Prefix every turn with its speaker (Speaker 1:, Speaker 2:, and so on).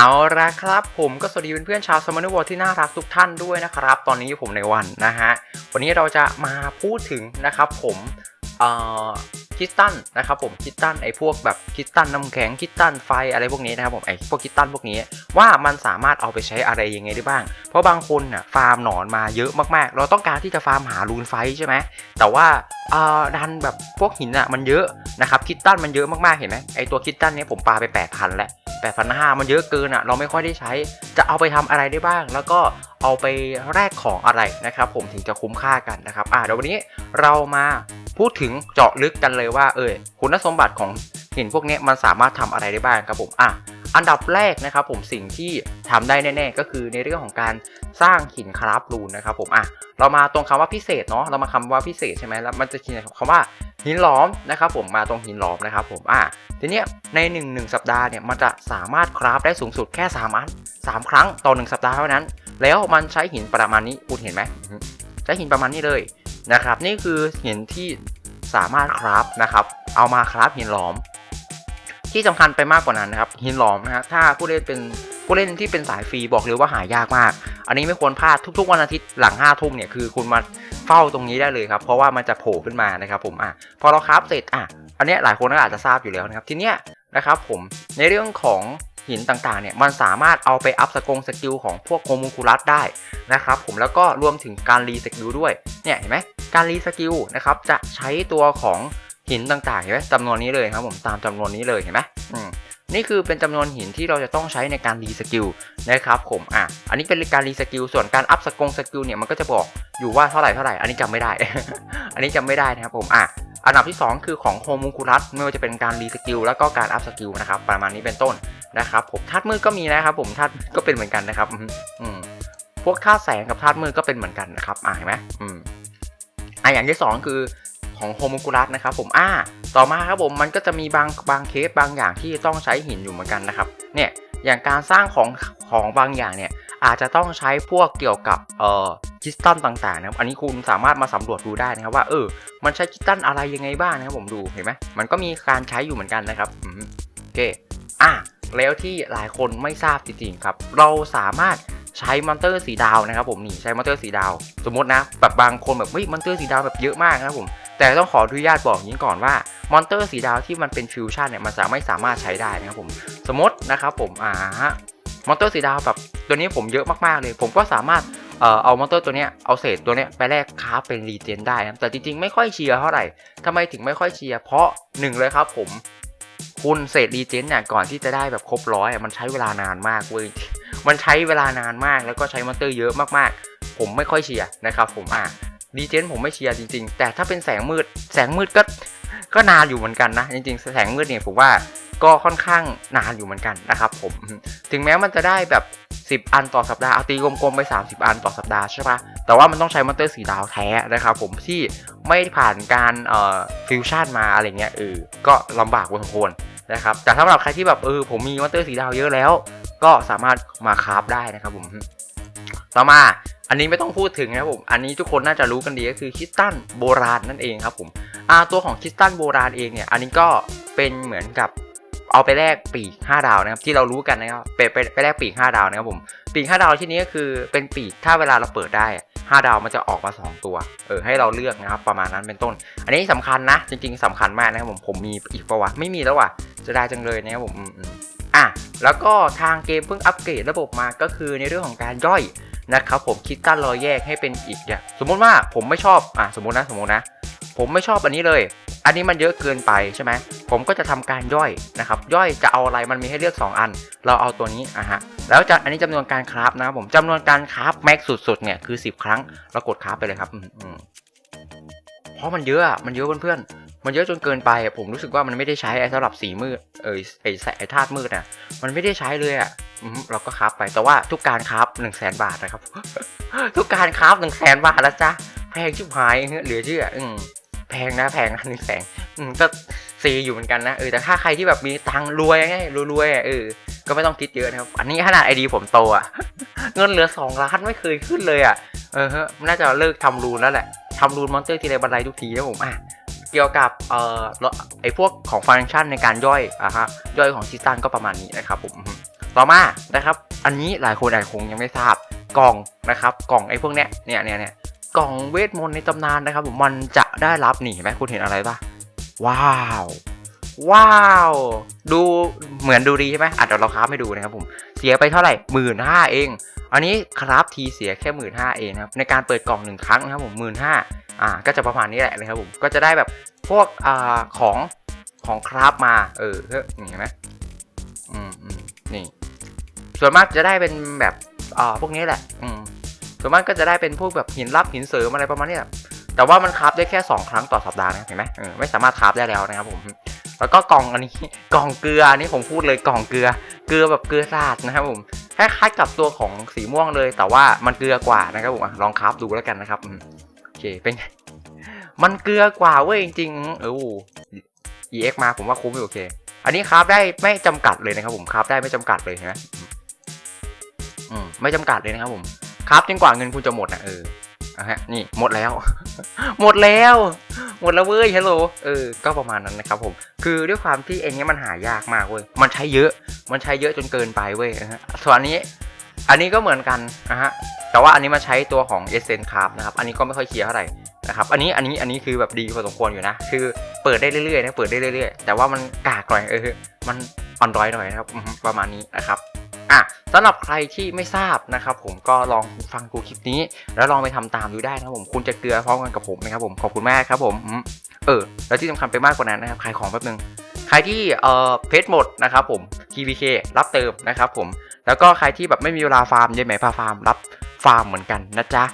Speaker 1: เอาละครับผมก็สวัสดีเพื่อนๆชาวสมาร์ทวอลที่น่ารักทุกท่านด้วยนะครับ ตอนนี้ผมในวันนะฮะ วันนี้เราจะมาพูดถึงนะครับผมคิสตันนะครับผมคิสตันไอ้พวกแบบคิสตันน้ำแข็งคิสตันไฟอะไรพวกนี้นะครับผมไอ้พวกคิสตันพวกนี้ว่ามันสามารถเอาไปใช้อะไรยังไงได้บ้าง เพราะบางคนน่ะฟาร์มหนอนมาเยอะมากๆ เราต้องการที่จะฟาร์มหารูนไฟใช่ไหมแต่ว่าดันแบบพวกหินอะมันเยอะนะครับคิสตันมันเยอะมากๆเห็นไหมไอ้ตัวคิสตันเนี้ยผมปาไป 8,000 แล้ว 8,500มันเยอะเกินอะเราไม่ค่อยได้ใช้ จะเอาไปทำอะไรได้บ้าง แล้วก็เอาไปแลกของอะไรนะครับ ผมถึงจะคุ้มค่ากันนะครับอ่าเดี๋ยววันนี้เรามาพูดถึงเจาะลึกกันเลยว่า เออคุณสมบัติของหินพวกนี้มันสามารถทำอะไรได้บ้างครับผมอะอันดับแรกนะครับผมสิ่งที่ทำได้แน่ๆ ก็คือในเรื่องของการสร้างหินคราฟรูนนะครับผมอะเรามาตรงคำว่าพิเศษเนาะเรามาคำว่าพิเศษใช่ไหมแล้วมันจะเขียนคำว่า หินหลอมนะครับผมมาตรงหินหลอมนะครับผมอะทีเนี้ยใน1นหสัปดาห์เนี่ยมันจะสามารถคราฟได้สูงสุดแค่3อัน3 ครั้งต่อ 1 สัปดาห์เท่านั้น แล้วมันใช้หินประมาณนี้คุณเห็นไหมใช้หินประมาณนี้เลยนะครับ นี่คือหินที่สามารถคราฟนะครับ เอามาคราฟหินหลอม ที่สำคัญไปมากกว่านั้นนะครับหินหลอมนะฮะถ้าผู้เล่นเป็น ผู้เล่นที่เป็นสายฟรีบอกเลยว่าหายากมาก อันนี้ไม่ควรพลาดทุกๆวันอาทิตย์หลัง5้าทุ่มเนี่ยคือคุณมาเฝ้าตรงนี้ได้เลยครับ เพราะว่ามันจะโผล่ขึ้นมานะครับผมอะพอเราคราฟเสร็จอะอันนี้หลายคนก็อาจจะทราบอยู่แล้วนะครับทีเนี้ยนะครับผมในเรื่องของหินต่างๆเนี่ยมันสามารถเอาไปอัพสกงสกิลของพวกโคมูคูลัสได้นะครับผมแล้วก็รวมถึงการรีสกิลด้วยเนี่ยเห็นไหมการรีสกิลนะครับจะใช้ตัวของหินต่างๆเห็นไหมจำนวนนี้เลยครับผมตามจำนวนนี้เลยเห็นไหม นี่คือเป็นจำนวนหินที่เราจะต้องใช้ในการรีสกิลนะครับผมอะอันนี้เป็นการรีสกิลส่วนการอัพสกงสกิลเนี่ยมันก็จะบอกอยู่ว่าเท่าไหร่เท่าไหร่อันนี้จำไม่ได้ อันนี้จำไม่ได้นะครับผมอะอันดับที่ 2 คือของโฮมูคูลัสไม่ว่าจะเป็นการรีสกิลแล้วก็การอัพสกิลนะครับประมาณนี้เป็นต้นนะครับผมธาตุมืดก็มีนะครับผมธาตุก็เป็นเหมือนกันนะครับอืมพวกธาตุแสงกับธาตุมืดก็เป็นเหมือนกันนะครับอ่าเห็นไหมอืมอะอย่างที่ 2 คือ ของโฮมูคูลัสนะครับผมอ่าต่อมาครับผมมันก็จะมีบางบางเคสบางอย่างที่ต้องใช้หินอยู่เหมือนกันนะครับเนี่ยอย่างการสร้างของของบางอย่างเนี่ยอาจจะต้องใช้พวกเกี่ยวกับเอ่อคิสตันต่างๆนะครับอันนี้คุณสามารถมาสำรวจดูได้นะครับว่าเออมันใช้คิสตันอะไรยังไงบ้างนะครับผมดูเห็นไหมมันก็มีการใช้อยู่เหมือนกันนะครับโอเคอะแล้วที่หลายคนไม่ทราบจริงๆครับ เราสามารถใช้มอนเตอร์สีดาวนะครับผมนี่ใช้มอนเตอร์สีดาว สมมตินะแบบบางคนแบบเฮ้ยมอนเตอร์สีดาวแบบเยอะมากนะครับผม แต่ต้องขออนุญาตบอกอย่างนี้ก่อนว่ามอนเตอร์สีดาวที่มันเป็นฟิวชั่นเนี่ยมันสามารถสามารถใช้ได้นะครับผม สมมตินะครับผมอ่าฮะมอนเตอร์สีดาวแบบตัวนี้ผมเยอะมากๆเลย ผมก็สามารถเอ่อเอามอนเตอร์ตัวเนี้ยเอาเศษตัวเนี้ยไปแลกคราเป็นรีเจนได้นะแต่จริงๆไม่ค่อยเชียร์เท่าไหร่ทำไมถึงไม่ค่อยเชียร์เพราะหนึ่งเลยครับผมคุณเศษรีเจนเนี่ยก่อนที่จะได้แบบครบร้อยมันใช้เวลานานมากเว้ยมันใช้เวลานานมากแล้วก็ใช้มอนเตอร์เยอะมากๆ ผมไม่ค่อยเชียร์นะครับผมอะ ดีเจนผมไม่เชียร์จริงๆ แต่ถ้าเป็นแสงมืด แสงมืดก็ก็นานอยู่เหมือนกันนะ จริงๆ แสงมืดเนี่ยผมว่าก็ค่อนข้างนานอยู่เหมือนกันนะครับผม ถึงแม้มันจะได้แบบ 10 อันต่อสัปดาห์ เอาตีกลมๆไป 30 อันต่อสัปดาห์ใช่ปะแต่ว่ามันต้องใช้มอนเตอร์สีดาวแท้นะครับผมที่ไม่ผ่านการเอ่อฟิวชั่นมาอะไรเงี้ยเออก็ลำบากพอสมควรนะครับ แต่สำหรับใครที่แบบเออผมมีมอนเตอร์สีดาวเยอะแล้ว ก็สามารถมาคราฟได้นะครับผม ต่อมา อันนี้ไม่ต้องพูดถึงนะครับผม อันนี้ทุกคนน่าจะรู้กันดีก็คือคิสตันโบราณนั่นเองครับผมอ่าตัวของคิสตันโบราณเองเนี่ย อันนี้ก็เป็นเหมือนกับเอาไปแลกปีก 5 ดาวนะครับที่เรารู้กันนะครับไปไปไปแลกปีก 5 ดาวนะครับผม ปีก 5 ดาวที่นี้ก็คือเป็นปีกถ้าเวลาเราเปิดได้ 5 ดาวมันจะออกมา 2 ตัวเออให้เราเลือกนะครับประมาณนั้นเป็นต้น อันนี้สำคัญนะจริงๆสำคัญมากนะครับผมผมมีอีกปะวะไม่มีแล้วว่ะจะได้จังเลยนะครับผมอะแล้วก็ทางเกมเพิ่งอัปเกรดระบบมาก็คือในเรื่องของการย่อย นะครับผมคิดตั้นรอยแยกให้เป็นอีกเนี่ยสมมุติว่าผมไม่ชอบอะสมมุตินะสมมุตินะ ผมไม่ชอบอันนี้เลย อันนี้มันเยอะเกินไปใช่ไหมผมก็จะทำการย่อยนะครับ ย่อยจะเอาอะไรมันมีให้เลือก 2 อัน เราเอาตัวนี้อะฮะแล้วจะอันนี้จำนวนการคราฟนะครับผมจำนวนการคราฟแม็กสุดๆเนี่ยคือ 10 ครั้งเรากดคราฟไปเลยครับอืเพราะมันเยอะอะมันเยอะเพื่อนๆมันเยอะจนเกินไป ผมรู้สึกว่ามันไม่ได้ใช้ไอ้สำหรับสีมืดเออไอ้ไอ้ธาตุมืดอะ มันไม่ได้ใช้เลยอะ เราก็คราฟไปแต่ว่าทุกการคราฟหนึ่งแสนบาทนะครับ ทุกการคราฟหนึ่งแสนบาทแล้วจ้ะแพงชิบหายเหลือเชื่ออืแพงนะแพงนะหนึ่งแสนก็ซีอยู่เหมือนกันนะเออแต่ถ้าใครที่แบบมีตังค์รวยไงรวยๆอะเออก็ไม่ต้องคิดเยอะนะครับ อันนี้ขนาดไอดีผมโตอะเงินเหลือสองล้านไม่เคยขึ้นเลยอะเออฮะน่าจะเลิกทำรูนแล้วแหละทำรูนมอนเตอร์ทีไรบันไดทุกทีนะผมอะเกี่ยวกับเอ่อไอพวกของฟังก์ชันในการย่อยอะฮะย่อยของซิสตันก็ประมาณนี้นะครับผม ต่อมานะครับ อันนี้หลายคนอาจคงยังไม่ทราบกล่องนะครับ กล่องไอ้พวกเนี้ยเนี่ยเนี่ยเนี่ยกล่องเวทมนต์ในตำนานนะครับผมมันจะได้รับนี่เห็นไหมคุณเห็นอะไรปะว้าว ว้าว ดูเหมือนดูดีใช่ไหมอะเดี๋ยวเราคราฟให้ดูนะครับผม เสียไปเท่าไหร่หมื่นห้าเอง อันนี้คราฟทีเสียแค่หมื่นห้าเองนะครับในการเปิดกล่องหนึ่งครั้งนะครับผมหมื่นห้าอ่าก็จะประมาณนี้แหละนะครับผมก็จะได้แบบพวกอ่าของของคราฟมา เออเฮ้ยเห็นไหมอืมอืมนี่ ส่วนมากจะได้เป็นแบบอ่าพวกนี้แหละ อืมส่วนมากก็จะได้เป็นพวกแบบหินลับหินเสริมอะไรประมาณนี้แหละแต่ว่ามันคราฟได้แค่ 2 ครั้งต่อสัปดาห์นะเห็นไหมเออไม่สามารถคราฟได้แล้วนะครับผมแล้วก็กล่องอันนี้กล่องเกลืออันนี้ผมพูดเลยกล่องเกลือ เกลือแบบเกลือราดนะครับผมคล้ายๆกับตัวของสีม่วงเลย แต่ว่ามันเกลือกว่านะครับผมลองคราฟดูแล้วกันนะครับโอเคเป็นไงมันเกลือกว่าเว้ยจริงๆเออ EX มาผมว่าคุ้มอยู่โอเค อันนี้คราฟได้ไม่จำกัดเลยนะครับผมคราฟได้ไม่จำกัดเลยเห็นไหม อืมไม่จำกัดเลยนะครับผมคราฟจนกว่าเงินคุณจะหมดนะเอออะฮะนี่หมดแล้ว หมดแล้ว หมดแล้วเว้ยฮัลโหลเออ ก็ประมาณนั้นนะครับผม คือด้วยความที่ไอ้เนี้ยมันหายากมากเว้ย มันใช้เยอะ มันใช้เยอะจนเกินไปเว้ยนะฮะ ส่วนอันนี้ อันนี้ก็เหมือนกันนะฮะ แต่ว่าอันนี้มาใช้ตัวของ e s s e n c e Craft นะครับ อันนี้ก็ไม่ค่อยเคลียร์เท่าไหร่นะครับ อันนี้อันนี้อันนี้คือแบบดีพอสมควรอยู่นะ คือเปิดได้เรื่อยๆนะ เปิดได้เรื่อยๆ แต่ว่ามันกากหน่อยเออ มันอ่อนดอยหน่อยนะครับ ประมาณนี้นะครับ อะสำหรับใครที่ไม่ทราบนะครับผมก็ลองฟังกูคลิปนี้ แล้วลองไปทำตามดูได้นะครับผมคุณจะเกลือพร้อมกันกับผมนะครับผมขอบคุณมากครับผมเออแล้วที่สำคัญไปมากกว่านั้นนะครับขายของแป๊บนึงใครที่เอ่อเพจหมดนะครับผม KVK รับเติมนะครับผมแล้วก็ใครที่แบบไม่มีเวลาฟาร์มยัยไหมพาฟาร์มรับฟาร์มเหมือนกันนะจ๊ะ